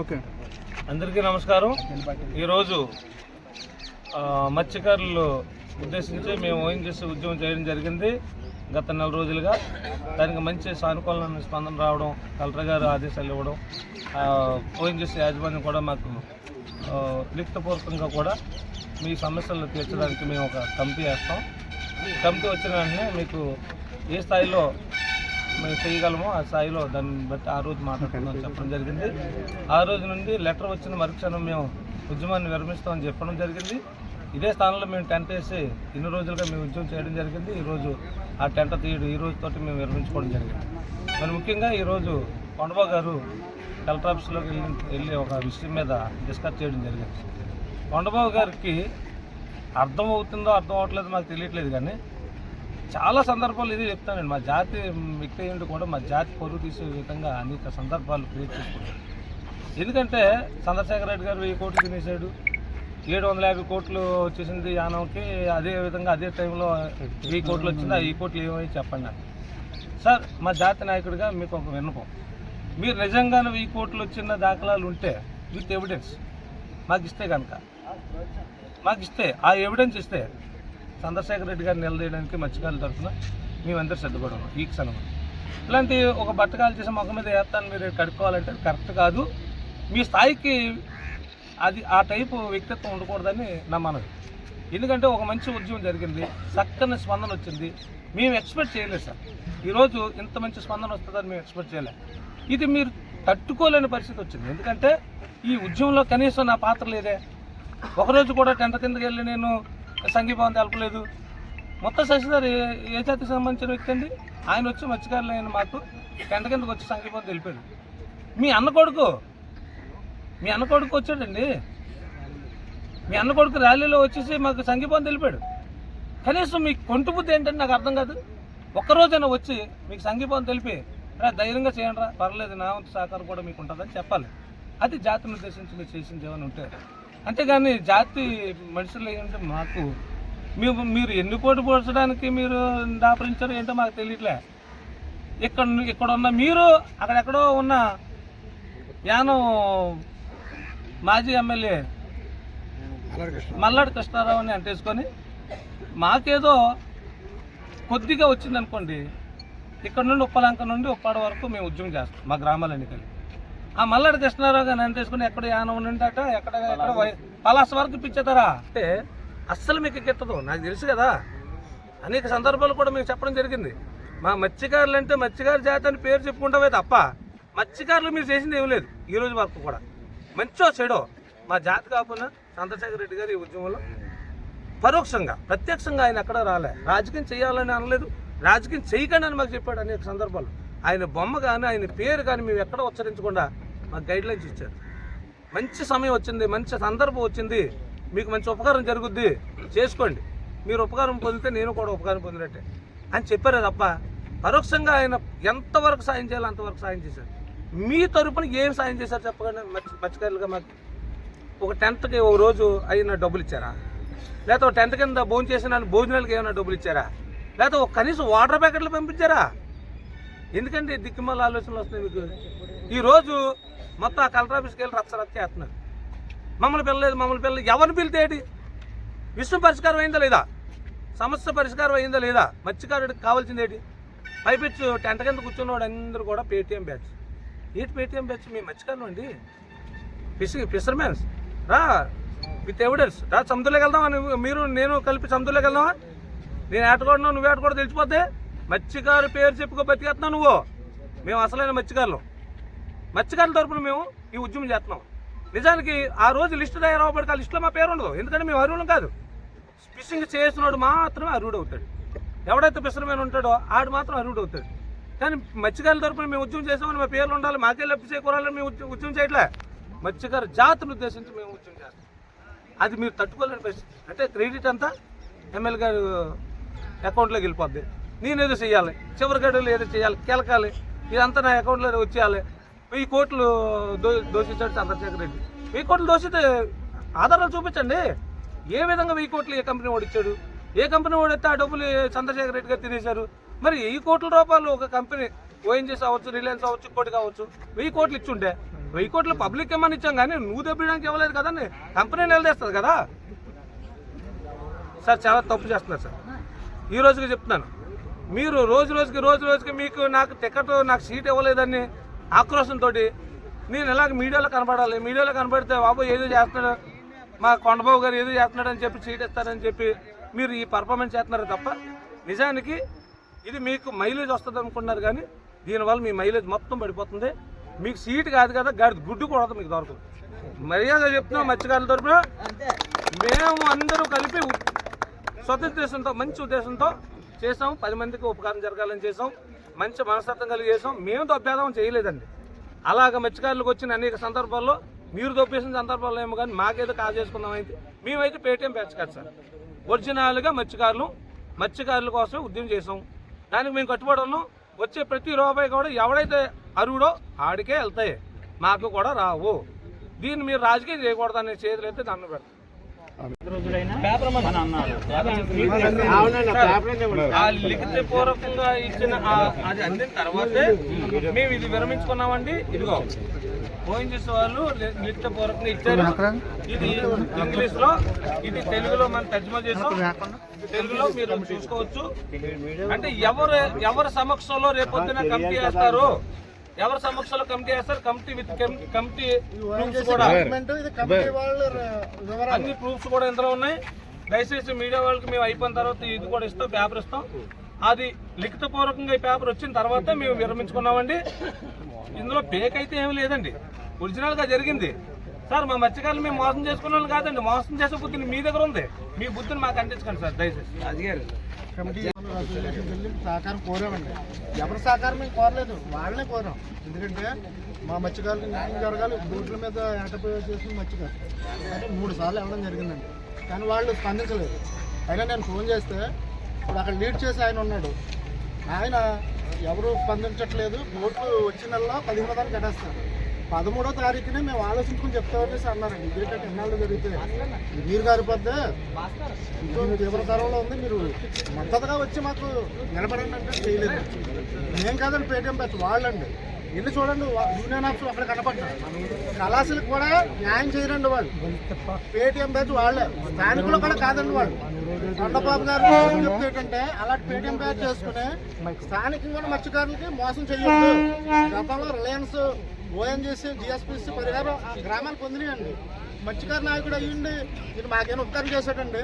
Okay. అందరికీ నమస్కారం. ఈరోజు మత్స్యకారులు ఉద్దేశించి మేము ఓఎన్జీసీ ఉద్యమం చేయడం జరిగింది. గత నెల రోజులుగా దానికి మంచి సానుకూలమైన స్పందన రావడం కలెక్టర్ గారు ఆదేశాలు ఇవ్వడం ఓఎన్జీసీ యాజమాన్యం కూడా మాకు లిఖితపూర్వకంగా కూడా మీ సమస్యలను తీర్చడానికి మేము ఒక కమిటీ వేస్తాం. కమిటీ వచ్చిన వెంటనే మీకు ఏ స్థాయిలో మేము చేయగలము ఆ స్థాయిలో దాన్ని బట్టి ఆ రోజు మాట్లాడుకుందాం చెప్పడం జరిగింది. ఆ రోజు నుండి లెటర్ వచ్చిన మరుక్షణం మేము ఉద్యమాన్ని విరమిస్తామని చెప్పడం జరిగింది. ఇదే స్థానంలో మేము టెంట్ వేసి ఇన్ని రోజులుగా మేము ఉద్యమం చేయడం జరిగింది. ఈరోజు ఆ టెంట్ తీయడం ఈ రోజుతోటి మేము విరమించుకోవడం జరిగింది. మరి ముఖ్యంగా ఈరోజు కొండబా గారు కలెక్టర్ ఆఫీస్లోకి వెళ్ళి వెళ్ళి ఒక విషయం మీద డిస్కస్ చేయడం జరిగింది. కొండబాబు గారికి అర్థం అవుతుందో అర్థం అవ్వట్లేదు మాకు తెలియట్లేదు కానీ చాలా సందర్భాలు ఇది చెప్తానండి మా జాతి వ్యక్తి ఏంటి కూడా మా జాతి పరువు తీసే విధంగా అనేక సందర్భాలు క్రియేట్ చేసుకుంటారు. ఎందుకంటే చంద్రశేఖర రెడ్డి గారు వెయ్యి కోట్లు తినేశాడు. ఏడు వందల యాభై కోట్లు వచ్చేసింది యానంకి. అదే విధంగా అదే టైంలో వెయ్యి కోట్లు వచ్చింది. ఆ వెయ్యి కోట్లు ఏమై చెప్పండి నాకు. సార్ మా జాతి నాయకుడిగా మీకు ఒక విన్నపం. మీరు నిజంగానే వెయ్యి కోట్లు వచ్చిన దాఖలాలు ఉంటే విత్ ఎవిడెన్స్ మాకు ఇస్తే కనుక మాకు ఇస్తే ఆ ఎవిడెన్స్ ఇస్తే చంద్రశేఖర్ రెడ్డి గారిని నిలదీయడానికి మత్స్యకారుల తరఫున మేమందరూ సిద్ధపడము ఈ క్షణం ఇలాంటి ఒక బట్టకాలు చేసి మొక్క మీద వేస్తాను మీరు కడుక్కోవాలంటే కరెక్ట్ కాదు. మీ స్థాయికి అది ఆ టైపు వ్యక్తిత్వం ఉండకూడదని నా మనవి ఎందుకంటే ఒక మంచి ఉద్యమం జరిగింది చక్కని స్పందన వచ్చింది. మేము ఎక్స్పెక్ట్ చేయలేదు సార్. ఈరోజు ఇంత మంచి స్పందన వస్తుందని మేము ఎక్స్పెక్ట్ చేయలేదు. ఇది మీరు తట్టుకోలేని పరిస్థితి వచ్చింది. ఎందుకంటే ఈ ఉద్యమంలో కనీసం నా పాత్ర లేదే. ఒకరోజు కూడా టెంట కిందకి వెళ్ళి నేను సంఘీభావం తెలపలేదు. మొత్తం శశిధర్ ఏ జాతికి సంబంధించిన వ్యక్తి అండి? ఆయన వచ్చి మత్స్యకారులు ఆయన మాకు టెంట కిందకి వచ్చి సంఘీభావం తెలిపాడు. మీ అన్న కొడుకు? మీ అన్న కొడుకు వచ్చాడండి. మీ అన్న కొడుకు ర్యాలీలో వచ్చేసి మాకు సంఘీభావం తెలిపాడు. కనీసం మీ కొంటు బుద్ధి ఏంటంటే నాకు అర్థం కాదు. ఒక్కరోజైనా వచ్చి మీకు సంఘీభావం తెలిపి రా ధైర్యంగా చేయండి రా పర్లేదు నా వంతు సహకారం కూడా మీకు ఉంటుందని చెప్పాలి. అది జాతిని ఉద్దేశించి మీరు చేసింది ఏమైనా ఉంటే అంతేగాని జాతి మనుషులు ఏంటంటే మాకు మేము మీరు ఎన్ని కోట్లు పోల్చడానికి మీరు దాపరించారు ఏంటో మాకు తెలియట్లే. ఇక్కడ ఇక్కడ ఉన్న మీరు అక్కడెక్కడో ఉన్న యానం మాజీ ఎమ్మెల్యే మల్లాడి కృష్ణారావుని అంటేసుకొని మాకేదో కొద్దిగా వచ్చిందనుకోండి ఇక్కడ నుండి ఉప్పలంక నుండి ఉప్పాడ వరకు మేము ఉద్యమం చేస్తాం మా గ్రామాలన్నీ కలిపి ఆ మల్లాడి కృష్ణారావు గారిని అంటేసుకుని ఎక్కడ యానం నుండి అట ఎక్కడ ఎక్కడ పలాస. వరకు ఇప్పించేతారా అంటే అస్సలు మీకు గిట్టదు నాకు తెలుసు కదా. అనేక సందర్భాలు కూడా మీకు చెప్పడం జరిగింది. మా మత్స్యకారులు అంటే మత్స్యకారు జాతి అని పేరు చెప్పుకుంటామే తప్ప మత్స్యకారులు మీరు చేసింది ఏం లేదు. ఈ రోజు వరకు కూడా. మంచో చెడో. మా జాతి కాకుండా చంద్రశేఖర రెడ్డి గారు ఈ ఉద్యమంలో పరోక్షంగా ప్రత్యక్షంగా ఆయన ఎక్కడ రాలే. రాజకీయం చేయాలని అనలేదు. రాజకీయం చేయకండి అని మాకు చెప్పాడు అనేక సందర్భాలు. ఆయన బొమ్మ కానీ ఆయన పేరు కానీ మేము ఎక్కడ ఉచ్చరించకుండా మాకు గైడ్ లైన్స్ ఇచ్చారు. మంచి సమయం వచ్చింది మంచి సందర్భం వచ్చింది మీకు మంచి ఉపకారం జరుగుద్ది చేసుకోండి. మీరు ఉపకారం పొందితే నేను కూడా ఉపకారం పొందినట్టే అని చెప్పారే తప్ప పరోక్షంగా ఆయన ఎంతవరకు సాయం చేయాలో అంతవరకు సాయం చేశారు. మీ తరపున ఏం సాయం చేశారు చెప్పకండి మత్స్య మత్స్యకారులుగా మాకు. ఒక టెన్త్కి ఒక రోజు అయిన డబ్బులు ఇచ్చారా? లేకపోతే ఒక టెన్త్ కింద భోజనం చేసిన భోజనాలకి ఏమైనా డబ్బులు ఇచ్చారా? లేకపోతే ఒక కనీసం వాటర్ ప్యాకెట్లు పంపించారా? ఎందుకంటే దిక్కుమాల ఆలోచనలు వస్తున్నాయి మీకు. ఈరోజు మొత్తం ఆ కలెక్టర్ ఆఫీస్కి వెళ్ళి రచ్చ రచ్చ చేస్తున్నారు. మమ్మల్ని పిల్లలేదు మమ్మల్ని పిల్లలు ఎవరిని పిలితే ఏంటి? విషయం పరిష్కారం అయిందా లేదా? సమస్య పరిష్కారం అయిందా లేదా? మత్స్యకారుడికి కావాల్సింది ఏంటి? పైపెచ్చు టెంట కింద కూర్చున్నవాడు అందరూ కూడా పేటీఎం బ్యాచ్. ఏంటి పేటీఎం బ్యాచ్? మీ మత్స్యకారులు అండి. ఫిషింగ్ ఫిషర్మెన్స్ రా విత్ ఎవిడెన్స్. రా సముద్రంలోకి వెళ్దామా మీరు నేను కలిపి సముద్రంలోకి వెళ్దామా? నేను ఏటకూడను నువ్వు ఏటకూడదు తెలిసిపోతే మత్స్యకారు పేరు చెప్పుకో బతికేస్తున్నావు నువ్వు. మేము అసలైన మత్స్యకారులు. మత్స్యకారుల తరపున మేము ఈ ఉద్యమం చేస్తున్నాం. నిజానికి ఆ రోజు లిస్టు తయారవ్వబడికి ఆ లిస్టులో మా పేరు ఉండదు. ఎందుకంటే మేము అరువులం కాదు. ఫిషింగ్ చేసినోడు మాత్రమే అరువుడు అవుతాడు. ఎవడైతే పిసరమైన ఉంటాడో ఆడు మాత్రం అరువుడు అవుతాడు. కానీ మత్స్యకారుల తరపున మేము ఉద్యమం చేసామని మా పేర్లు ఉండాలి. మాకే లబ్ధి చేకూరాలని మేము ఉద్యమం చేయట్లే. మత్స్యకారు జాతులు ఉద్దేశించి మేము ఉద్యమం చేస్తాం. అది మీరు తట్టుకోలేని పరిస్థితి. అంటే క్రెడిట్ అంతా ఎమ్మెల్యే గారు అకౌంట్లోకి వెళ్ళిపోద్ది. నేనేదో చేయాలి చివరి గడువులు ఏదో చేయాలి కెలకాలి. ఇదంతా నా అకౌంట్లో వచ్చేయాలి. వెయ్యి కోట్లు దో దోషించాడు చంద్రశేఖర్ రెడ్డి. వెయ్యి కోట్లు దోషితే ఆధారాలు చూపించండి. ఏ విధంగా వెయ్యి కోట్లు ఏ కంపెనీ ఓడిచ్చాడు ఏ కంపెనీ ఓడితే ఆ డబ్బులు చంద్రశేఖర్ రెడ్డి గారు తినేశారు? మరి వెయ్యి కోట్ల రూపాయలు ఒక కంపెనీ ఓఎన్జీస్ అవ్వచ్చు రిలయన్స్ అవ్వచ్చు ఇంకోటి కావచ్చు వెయ్యి కోట్లు ఇచ్చుంటే వెయ్యి కోట్లు పబ్లిక్ ఏమని ఇచ్చాం కానీ నువ్వు దెబ్బడానికి ఇవ్వలేదు కదండి. కంపెనీ నిలదీస్తుంది కదా. సార్ చాలా తప్పు చేస్తున్నారు సార్. ఈ రోజుకి చెప్తున్నాను. మీరు రోజు రోజుకి రోజు రోజుకి మీకు నాకు టికెట్ నాకు సీట్ ఇవ్వలేదని ఆక్రోశంతో నేను ఇలాగ మీడియాలో కనపడాలి మీడియాలో కనపడితే బాబు ఏదో చేస్తున్నాడు. మా కొండబాబు గారు ఏదో చేస్తున్నాడు అని చెప్పి సీట్ ఇస్తారని చెప్పి మీరు ఈ పర్ఫార్మెన్స్ చేస్తున్నారు తప్ప నిజానికి ఇది మీకు మైలేజ్ వస్తుంది అనుకున్నారు కానీ దీనివల్ల మీ మైలేజ్ మొత్తం పడిపోతుంది. మీకు సీట్ కాదు కదా గాడి గుడ్డు కూడా మీకు దొరకదు. మర్యాద చెప్తున్నాం మత్స్యకారుల తరపున. మేము అందరూ కలిపి స్వతంత్రంతో మంచి ఉద్దేశంతో చేసాం పది మందికి ఉపకారం జరగాలని చేసాం మంచి మనస్తత్వం కలిగి చేసాం మేము దొబ్బేదం చేయలేదండి. అలాగ మత్స్యకారులకు వచ్చిన అనేక సందర్భాల్లో మీరు దొబ్బేసిన సందర్భాల్లో ఏమో కానీ మాకేదో కాజు చేసుకుందాం అయితే. మేమైతే పేటీఎం పెంచకాదు సార్. ఒరిజినల్గా మత్స్యకారులు మత్స్యకారుల కోసం ఉద్యమం చేసాం దానికి మేము కట్టుబడి ఉన్నాం. వచ్చే ప్రతి రూపాయి కూడా ఎవడైతే అరువుడో ఆడికే వెళ్తాయి. మాకు కూడా రావు. దీన్ని మీరు రాజకీయం చేయకూడదనే చేతులు అయితే దండం పెడతాం. లిఖిత పూర్వకంగా ఇచ్చిన ఆ- అది అందిన తర్వాతే మేము ఇది విరమించుకున్నామండి. ఇదిగో ఫోన్ చేసే వాళ్ళు లిఖిత పూర్వకంగా ఇచ్చారు. ఇది ఇంగ్లీష్లో ఇది తెలుగులో మనం తర్జుమా చేసాం. తెలుగులో మీరు చూసుకోవచ్చు. అంటే ఎవరు ఎవరి సమక్షంలో రేపొద్దున కమిటీ వేస్తారు? ఎవరి సమక్షంలో కమిటీ వేస్తారు? కమిటీ విత్ కమిటీ ప్రూఫ్స్ కూడా. ఇది కమిటీ వాళ్ళు వివరాలు. అన్ని ప్రూఫ్స్ కూడా ఇందులో ఉన్నాయి. దయచేసి మీడియా వాళ్ళకి మేము అయిపోయిన తర్వాత ఇది కూడా ఇస్తాం పేపర్ ఇస్తాం. అది లిఖితపూర్వకంగా ఈ పేపర్ వచ్చిన తర్వాత మేము విరమించుకున్నామండి. ఇందులో ఫేక్ అయితే ఏమీ లేదండి. ఒరిజినల్గా జరిగింది. సార్ మా మత్స్యకారులు మేము మోసం చేసుకున్న వాళ్ళు కాదండి. మోసం చేసే బుద్ధిని మీ దగ్గర ఉంది. మీ బుద్ధిని మాకు అందించకండి సార్ దయచేసి. అది గారు కమిటీ అసోసియేషన్ వెళ్ళి సహకారం కోరామండి. ఎవరి సహకారం మేము కోరలేదు వాళ్ళనే కోరాం. ఎందుకంటే మా మత్స్యకారులకు న్యాయం జరగాలి బోట్ల మీద ఏటపోయి చేసిన మత్స్యకారు. అంటే మూడు సార్లు వెళ్ళడం జరిగిందండి. కానీ వాళ్ళు స్పందించలేదు. అయినా నేను ఫోన్ చేస్తే ఇప్పుడు అక్కడ లీడ్ చేసి ఆయన ఉన్నాడు. ఆయన ఎవరు స్పందించట్లేదు బోట్లు వచ్చిన నెలలో పదిహేనో తారీఖు కట్టేస్తారు. పదమూడో తారీఖునే మేము ఆలోచించుకుని చెప్తామని అన్నారండి. ఎందుకంటే ఎన్నాళ్ళు జరిగితే? మీరు నీరు పెద్ద ఇంకో తీవ్ర తరంలో ఉంది. మీరు మద్దతుగా వచ్చి మాకు నిలబడండి అంటే చేయలేదు. మేం కాదండి పేటీఎం బ్యాచ్ వాళ్ళండి. వెళ్ళి చూడండి యూనియన్ ఆఫీసులు అక్కడ కనపడ్డారు కళాశాలకు కూడా న్యాయం చేయరండి వాళ్ళు. పేటీఎం బ్యాచ్ వాళ్ళే. స్థానికులు కూడా కాదండి వాళ్ళు. కొండబాబు గారు చెప్తే ఏంటంటే అలాంటి పేటీఎం బ్యాచ్ చేసుకుని స్థానికంగా మత్స్యకారులకి మోసం చేయొద్దు. గతంలో రిలయన్స్ ఓఎన్జీసీ జిఎస్పీసీ పరిహారం ఆ గ్రామాలు పొందినాయండి. మత్స్యకార నాయకుడు అయ్యిండి మీరు మాకేమో ఉపకారం చేశాడండి?